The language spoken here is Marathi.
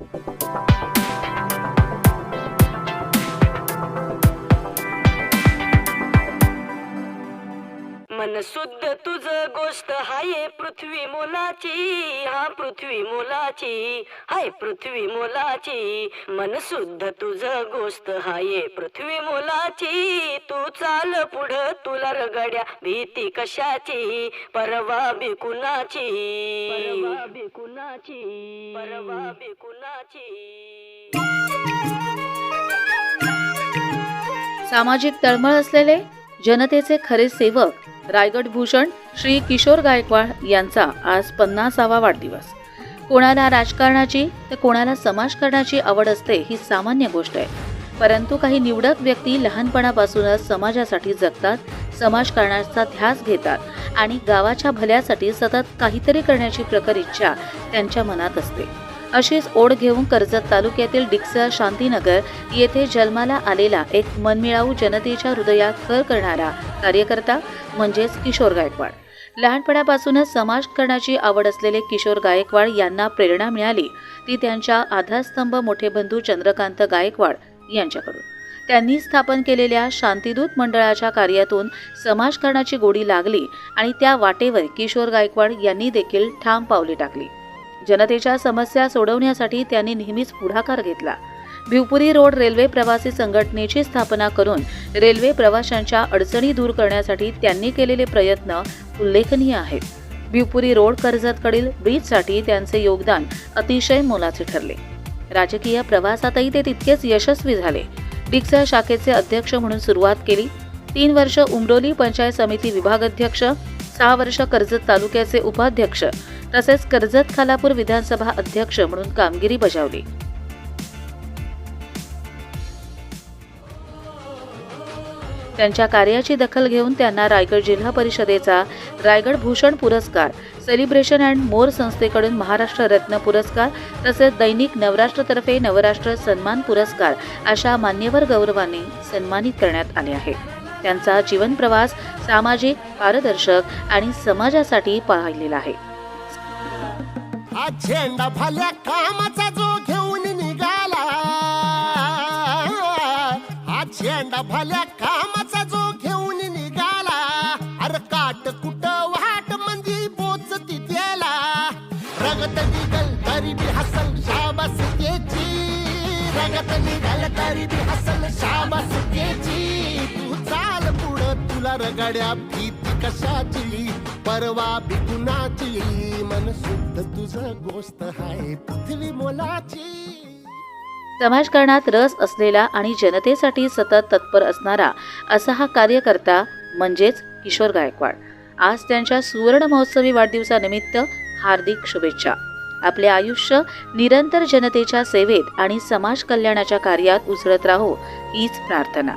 Thank you. मन शुद्ध तुझ गोष्ट हाय पृथ्वी मोलाची हा पृथ्वी मोलाची हाय पृथ्वी मोलाची. मन शुद्ध तुझ गोष्ट हाय पृथ्वी मोलाची तू चाल पुढ तुला रगड्या भीती कशाची परवा बिकुनाची परवा बिकुनाची परवा बिकुनाची सामाजिक तळमळ असलेले जनतेचे खरे सेवक रायगड भूषण श्री किशोर गायकवाड यांचा आज पन्नासावा वाढदिवस. कोणाला राजकारणाची तर कोणाला समाजकारणाची आवड असते ही सामान्य गोष्ट आहे. परंतु काही निवडक व्यक्ती लहानपणापासूनच समाजासाठी जगतात समाजकारणाचा ध्यास घेतात आणि गावाच्या भल्यासाठी सतत काहीतरी करण्याची प्रखर इच्छा त्यांच्या मनात असते. अशीच ओढ घेऊन कर्जत तालुक्यातील डिक्सा शांतीनगर येथे जन्माला आलेला एक मनमिळाऊ जनतेच्या हृदयात घर करणारा कार्यकर्ता म्हणजेच किशोर गायकवाड. लहानपणापासूनच समाजकारणाची आवड असलेले किशोर गायकवाड यांना प्रेरणा मिळाली. ती त्यांच्या आधारस्तंभ मोठे बंधू चंद्रकांत गायकवाड यांच्याकडून. त्यांनी स्थापन केलेल्या शांतिदूत मंडळाच्या कार्यातून समाजकारणाची गोडी लागली आणि त्या वाटेवर किशोर गायकवाड यांनी देखील ठाम पावले टाकली. जनतेच्या समस्या सोडवण्यासाठी त्यांनी नेहमीच पुढाकार घेतला. भिवपुरी रोड रेल्वे प्रवासी संघटनेची स्थापना करून रेल्वे प्रवाशांच्या अडचणी दूर करण्यासाठी त्यांनी केलेले प्रयत्न उल्लेखनीय आहेत. भिवपुरी रोड कर्जतकडील ब्रिजसाठी त्यांचे योगदान अतिशय मोलाचे ठरले. राजकीय प्रवासातही ते तितकेच यशस्वी झाले. डिक्सा शाखेचे अध्यक्ष म्हणून सुरुवात केली. तीन वर्ष उमरोली पंचायत समिती विभागाध्यक्ष सहा वर्ष कर्जत तालुक्याचे उपाध्यक्ष तसेच कर्जत खालापूर विधानसभा अध्यक्ष म्हणून कामगिरी बजावली. त्यांच्या कार्याची दखल घेऊन त्यांना रायगड जिल्हा परिषदेचा रायगड भूषण पुरस्कार सेलिब्रेशन अँड मोर संस्थेकडून महाराष्ट्र रत्न पुरस्कार तसेच दैनिक नवराष्ट्रतर्फे नवराष्ट्र सन्मान पुरस्कार अशा मान्यवर गौरवाने सन्मानित करण्यात आले आहे. त्यांचा जीवन प्रवास सामाजिक पारदर्शक आणि समाजासाठी पाहिलेला आहे. झेंडा फाल्या कामाचा जो घेऊन निघाला हा झेंडा फाल्या कामाचा जो घेऊन निघाला अरे काट कुट वाट म्हणजे बोच तिथेला. रगत निघल तरी बी हसल शाबास केची रगत निघल तरी बी हसल शाबास केची. चाल पुढं तुला रगड्या भीती कशाची? परवा बिकुनाची मन शुद्ध तुझं गोष्ट हाय पृथ्वी मोलाची. समाजकारणात रस असलेला आणि जनतेसाठी सतत तत्पर असणारा असा हा कार्यकर्ता म्हणजेच किशोर गायकवाड. आज त्यांच्या सुवर्ण महोत्सवी वाढदिवसानिमित्त हार्दिक शुभेच्छा. आपले आयुष्य निरंतर जनतेच्या सेवेत आणि समाज कल्याणाच्या कार्यात उजळत राहो हीच प्रार्थना.